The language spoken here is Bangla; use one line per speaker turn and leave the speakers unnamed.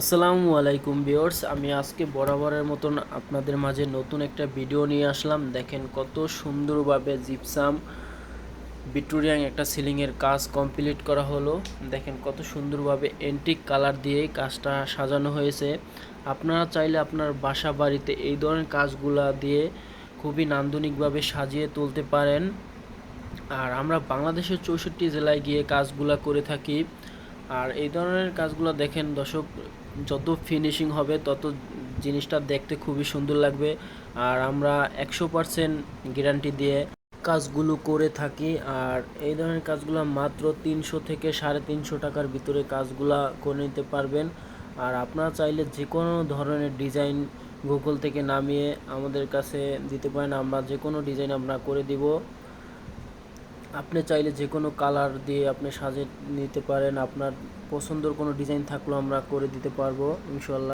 আসসালামু আলাইকুম ভিউয়ার্স, আমি আজকে বরাবরের মতন আপনাদের মাঝে নতুন একটা ভিডিও নিয়ে আসলাম। দেখেন কত সুন্দরভাবে জিপসাম ভিক্টোরিয়ান একটা সিলিংয়ের কাজ কমপ্লিট করা হলো। দেখেন কত সুন্দরভাবে এন্টিক কালার দিয়ে কাজটা সাজানো হয়েছে। আপনারা চাইলে আপনার বাসা বাড়িতে এই ধরনের কাজগুলা দিয়ে খুবই নান্দনিকভাবে সাজিয়ে তুলতে পারেন। আর আমরা বাংলাদেশের চৌষট্টি জেলায় গিয়ে কাজগুলা করে থাকি। আর এই ধরনের কাজগুলো দেখেন দর্শক, যত ফিনিশিং হবে, তত জিনিসটা দেখতে খুবই সুন্দর লাগবে। আর আমরা একশো পারসেন্ট গ্যারান্টি দিয়ে কাজগুলো করে থাকি। আর এই ধরনের কাজগুলো মাত্র তিনশো থেকে সাড়ে তিনশো টাকার ভিতরে কাজগুলো করে নিতে পারবেন। আর আপনারা চাইলে যে কোনো ধরনের ডিজাইন গুগল থেকে নামিয়ে আমাদের কাছে দিতে পারেন। আমরা যে কোনো ডিজাইন আমরা করে দিব। আপনি চাইলে যে কোনো কালার দিয়ে আপনি সাজিয়ে নিতে পারেন। আপনার পছন্দের কোনো ডিজাইন থাকলেও আমরা করে দিতে পারব ইনশাল্লাহ